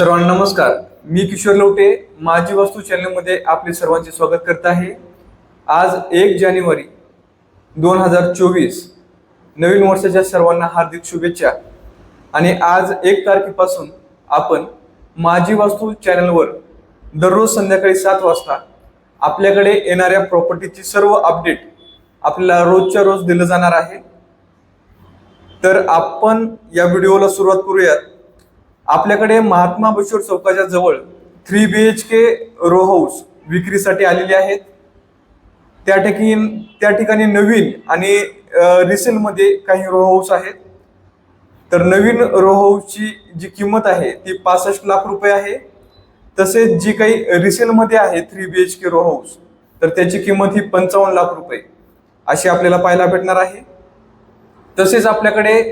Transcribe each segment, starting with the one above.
सर्वांना नमस्कार. मी किशोर लवटे माझी वास्तू चॅनलमध्ये आपले सर्वांचे स्वागत करत आहे. आज एक जानेवारी दोन हजार चोवीस. नवीन वर्षाच्या सर्वांना हार्दिक शुभेच्छा. आणि आज एक तारखेपासून आपण माझी वास्तू चॅनलवर दररोज संध्याकाळी सात वाजता आपल्याकडे येणाऱ्या प्रॉपर्टीची सर्व अपडेट आपल्याला रोजच्या रोज दिलं जाणार आहे. तर आपण या व्हिडिओला सुरुवात करूयात. आपल्याकडे महात्मा बशीर चौकाच्या जवळ थ्री बी एच के रो हाऊस विक्रीसाठी आलेले आहेत. त्या ठिकाणी त्या ठिकाणी नवीन आणि रिसेलमध्ये काही रो हाऊस आहेत. तर नवीन रो हाऊसची जी किंमत आहे ती पासष्ट लाख रुपये आहे. तसेच जी काही रिसेलमध्ये आहे three B H K row house तर त्याची किंमत ही पंचावन्न लाख रुपये अशी आपल्याला पाहायला भेटणार आहे. तसेच आपल्याकडे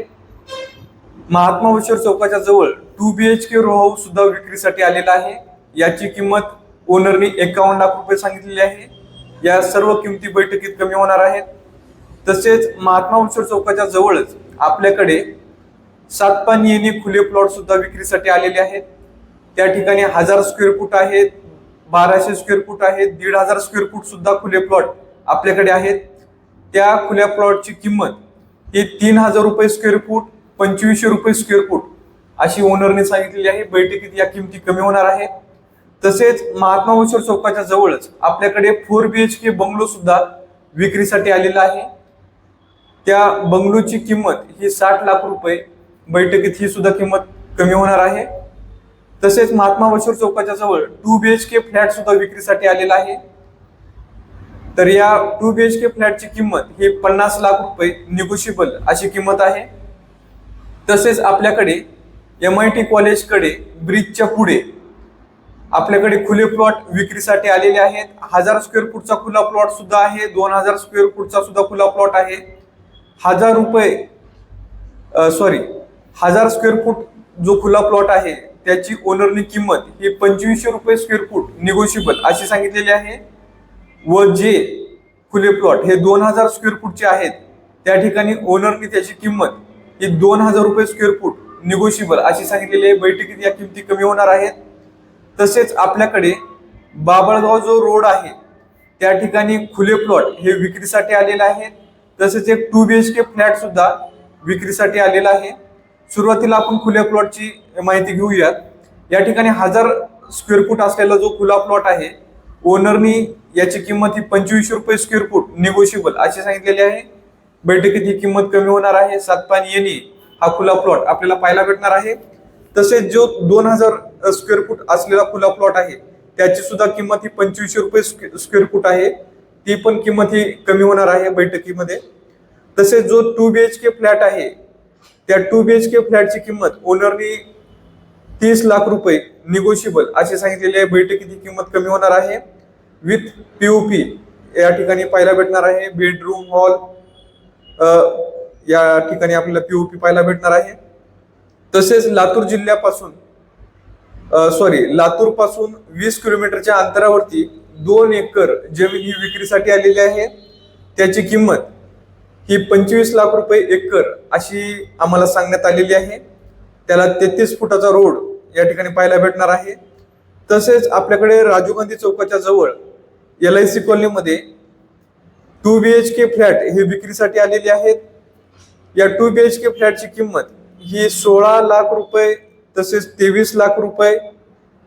महात्मा बशीर चौकाच्या जवळ टू बी एच के रो हाऊस सुद्धा विक्रीसाठी आलेला आहे. याची किंमत ओनरने एकावन्न लाख रुपये सांगितलेली आहे. या सर्व किमती बैठकीत कमी होणार आहेत. तसेच महात्मा बशीर चौकाच्या जवळच आपल्याकडे सात येणे खुले प्लॉट सुद्धा विक्रीसाठी आलेले आहेत. त्या ठिकाणी हजार स्क्वेअर फूट आहेत बाराशे स्क्वेअर फूट आहेत दीड हजार स्क्वेअर फूट सुद्धा खुले प्लॉट आपल्याकडे आहेत. त्या खुल्या प्लॉटची किंमत ही तीन हजार रुपये स्क्वेअर फूट पंचवीसशे रुपये स्क्वेअर फूट अशी ओनरने सांगितलेली आहे बैठकीत या किमती कमी होणार आहेत. तसेच महात्मा बशीर चौकाच्या जवळच आपल्याकडे four B H K bungalow सुद्धा विक्रीसाठी आलेला आहे. त्या बंगलोची किंमत ही साठ लाख रुपये. बैठकीत ही सुद्धा किंमत कमी होणार आहे. तसेच महात्मा वशोर चौकाच्या जवळ two B H K flat सुद्धा विक्रीसाठी आलेला आहे. तर या टू बी एच के फ्लॅटची किंमत ही पन्नास लाख रुपये निगोशिबल अशी किंमत आहे. तसेच आपल्याकडे एम आय टी कॉलेजकडे ब्रिजच्या पुढे आपल्याकडे खुले प्लॉट विक्रीसाठी आलेले आहेत. हजार स्क्वेअर फूटचा खुला प्लॉट सुद्धा आहे. दोन हजार स्क्वेअर फूटचा सुद्धा खुला प्लॉट आहे. हजार रुपये सॉरी हजार स्क्वेअर फूट जो खुला प्लॉट आहे त्याची ओनरनी किंमत ही पंचवीसशे रुपये स्क्वेअर फूट निगोशिएबल अशी सांगितलेली आहे. व जे खुले प्लॉट हे दोन हजार स्क्वेअर फूटचे आहेत त्या ठिकाणी ओनरनी त्याची किंमत की दोन हजार रुपये स्क्वेअर फूट निगोशिएबल अशी सांगितलेली आहे. बैठकीत या किमती कमी होणार आहेत. तसेच आपल्याकडे बाबळगाव जो रोड आहे त्या ठिकाणी खुले प्लॉट हे विक्रीसाठी आलेले आहेत. तसेच एक two B H K flat सुद्धा विक्रीसाठी आलेला आहे. सुरुवातीला आपण खुल्या प्लॉटची माहिती घेऊयात. या ठिकाणी हजार स्क्वेअर फूट असलेला जो खुला प्लॉट आहे ओनरनी याची किंमत ही पंचवीसशे रुपये स्क्वेअर फूट निगोशिएबल अशी सांगितलेली आहे. बैठकीत ही किंमत कमी होणार आहे. सातपाणी येणे हा खुला प्लॉट आपल्याला पाहायला भेटणार आहे. तसेच जो दोन हजार स्क्वेअर फूट असलेला खुला प्लॉट आहे त्याची सुद्धा किंमत ही पंचवीसशे रुपये स्क्वेअर फूट आहे. ती पण किंमत ही कमी होणार आहे बैठकीमध्ये. तसेच जो two B H K flat आहे त्या टू बी एच के फ्लॅटची किंमत ओनरनी तीस लाख रुपये निगोशिएबल अशी सांगितलेली आहे. बैठकीत ही किंमत कमी होणार आहे. विथ पी या ठिकाणी पाहायला भेटणार आहे. बेडरूम हॉल या ठिकाणी आपल्याला पीओपी पाहायला भेटणार आहे. तसेच लातूर जिल्ह्यापासून सॉरी लातूरपासून वीस किलोमीटरच्या अंतरावरती दोन एकर जमीन ही विक्रीसाठी आलेली आहे. त्याची किंमत ही पंचवीस लाख रुपये एकर अशी आम्हाला सांगण्यात आलेली आहे. त्याला तेहतीस फुटाचा रोड या ठिकाणी पाहायला भेटणार आहे. तसेच आपल्याकडे राजीव गांधी चौकाच्या जवळ एल आय सी कॉलनीमध्ये two B H K flat हे विक्रीसाठी आलेले आहेत. या टू बी एच के फ्लॅटची किंमत ही सोळा लाख रुपये तसेच तेवीस लाख रुपये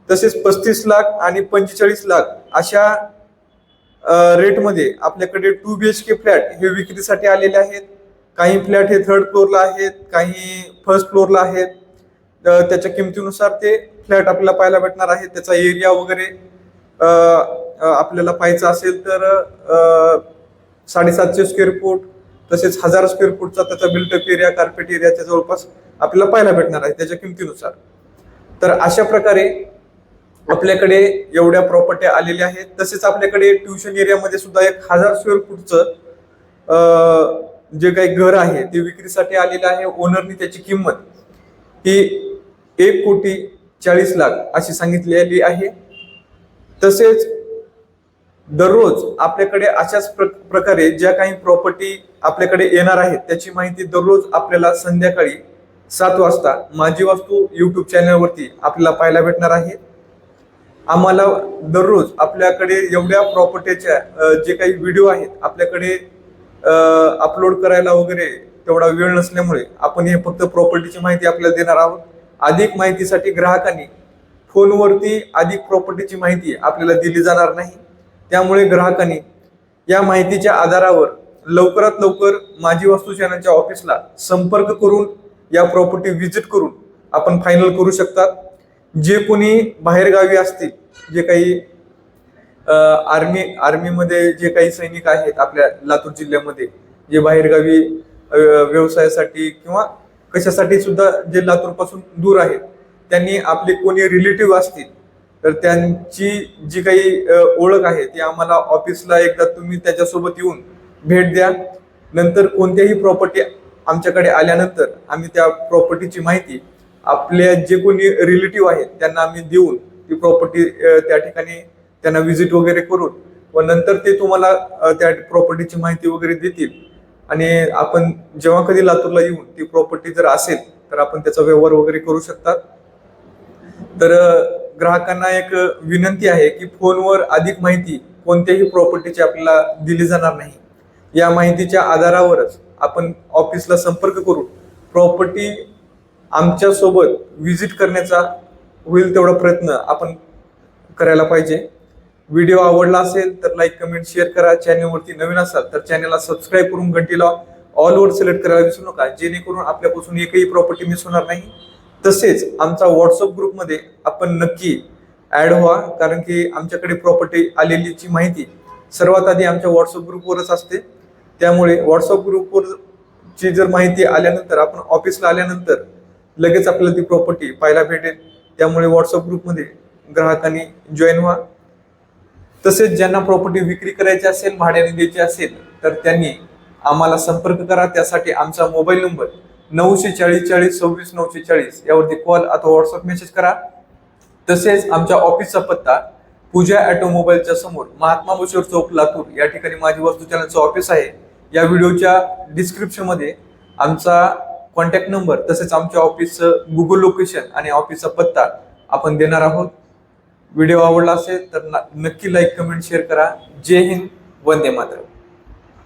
तसेच पस्तीस लाख आणि पंचेचाळीस लाख अशा रेटमध्ये आपल्याकडे two B H K flat हे विक्रीसाठी आलेले आहेत. काही फ्लॅट हे थर्ड फ्लोअरला आहेत काही फर्स्ट फ्लोअरला आहेत. त्याच्या किमतीनुसार ते फ्लॅट आपल्याला पाहायला भेटणार आहे. त्याचा एरिया वगैरे आपल्याला पाहायचा असेल तर साडेसातशे स्क्वेअर फूट तसेच हजार स्क्वेअर फूटचा त्याचा बिल्टअप एरिया कार्पेट एरियाच्या जवळपास आपल्याला पाहायला भेटणार आहे त्याच्या किमतीनुसार. तर अशा प्रकारे आपल्याकडे एवढ्या प्रॉपर्टी आलेल्या आहेत. तसेच आपल्याकडे ट्युशन एरियामध्ये सुद्धा एक हजार स्क्वेअर फूटचं जे काही घर आहे ते विक्रीसाठी आलेलं आहे. ओनरनी त्याची किंमत ही एक कोटी चाळीस लाख अशी सांगितलेली आहे. तसेच दररोज आपल्याकडे अशाच प्र- प्रकारे ज्या काही प्रॉपर्टी आपल्याकडे येणार आहेत त्याची माहिती दररोज आपल्याला संध्याकाळी सात वाजता माझी वास्तू यूट्यूब चॅनलवरती आपल्याला पाहायला भेटणार आहे. आम्हाला दररोज आपल्याकडे एवढ्या प्रॉपर्टीच्या जे काही व्हिडिओ आहेत आपल्याकडे अपलोड करायला वगैरे तेवढा वेळ नसल्यामुळे आपण हे फक्त प्रॉपर्टीची माहिती आपल्याला देणार आहोत. अधिक माहितीसाठी ग्राहकांनी फोनवरती अधिक प्रॉपर्टीची माहिती आपल्याला दिली जाणार नाही. त्यामुळे ग्राहकांनी या माहितीच्या आधारावर लवकरात लवकर माझी वास्तू चॅनलच्या ऑफिसला संपर्क करून या प्रॉपर्टी व्हिजिट करून आपण फायनल करू शकतात. जे कोणी बाहेरगावी असतील जे काही आर्मी आर्मीमध्ये जे काही सैनिक आहेत आपल्या लातूर जिल्ह्यामध्ये जे बाहेरगावी व्यवसायासाठी किंवा कशासाठी सुद्धा जे लातूरपासून दूर आहेत त्यांनी आपले कोणी रिलेटिव्ह असतील तर त्यांची जी काही ओळख आहे ती आम्हाला ऑफिसला एकदा तुम्ही त्याच्यासोबत येऊन भेट द्या. नंतर कोणत्याही प्रॉपर्टी आमच्याकडे आल्यानंतर आम्ही त्या प्रॉपर्टीची माहिती आपल्या जे कोणी रिलेटिव्ह आहेत त्यांना आम्ही देऊन ती प्रॉपर्टी त्या ठिकाणी त्यांना व्हिजिट वगैरे करून व नंतर ते तुम्हाला त्या प्रॉपर्टीची माहिती वगैरे देतील. आणि आपण जेव्हा कधी लातूरला येऊन ती प्रॉपर्टी जर असेल तर आपण त्याचा व्यवहार वगैरे करू शकतात तर ग्राहकांना एक विनंती आहे की फोनवर अधिक माहिती कोणत्याही प्रॉपर्टीची आपल्याला दिली जाणार नाही. या माहितीच्या आधारावरच आपण ऑफिसला संपर्क करून प्रॉपर्टी आमच्यासोबत व्हिजिट करण्याचा होईल तेवढा प्रयत्न आपण करायला पाहिजे. व्हिडिओ आवडला असेल तर लाईक कमेंट शेअर करा. चॅनलवरती नवीन असाल तर चॅनलला सबस्क्राईब करून घंटीला ऑलवर सिलेक्ट करायला विसरू नका. जेणेकरून आपल्यापासून एकही प्रॉपर्टी मिस होणार नाही. तसेच आमचा व्हॉट्सअप ग्रुपमध्ये आपण नक्की ॲड व्हा कारण की आमच्याकडे प्रॉपर्टी आलेलीची माहिती सर्वात आधी आमच्या व्हॉट्सअप ग्रुपवरच असते. त्यामुळे व्हॉट्सअप ग्रुपवर ची जर माहिती आल्यानंतर आपण ऑफिसला आल्यानंतर लगेच आपल्याला ती प्रॉपर्टी पाहायला भेटेल. त्यामुळे व्हॉट्सअप ग्रुपमध्ये ग्राहकांनी जॉईन व्हा. तसेच ज्यांना प्रॉपर्टी विक्री करायची असेल भाड्याने द्यायची असेल तर त्यांनी आम्हाला संपर्क करा. त्यासाठी आमचा मोबाईल नंबर नऊशे चाळीस चाळीस सव्वीस नऊशे चाळीस. यावरती कॉल अथवा व्हॉट्सअप मेसेज करा. तसेच आमच्या ऑफिसचा पत्ता पूजा ऑटोमोबाईलच्या समोर महात्मा बसवेश्वर चौक लातूर. या ठिकाणी माझी वस्तू चॅनलचं ऑफिस आहे. या व्हिडिओच्या डिस्क्रिप्शनमध्ये आमचा कॉन्टॅक्ट नंबर तसेच आमच्या ऑफिसचं गुगल लोकेशन आणि ऑफिसचा पत्ता आपण देणार आहोत. व्हिडिओ आवडला असेल तर नक्की लाईक कमेंट शेअर करा. जय हिंद. वंदे मातरम.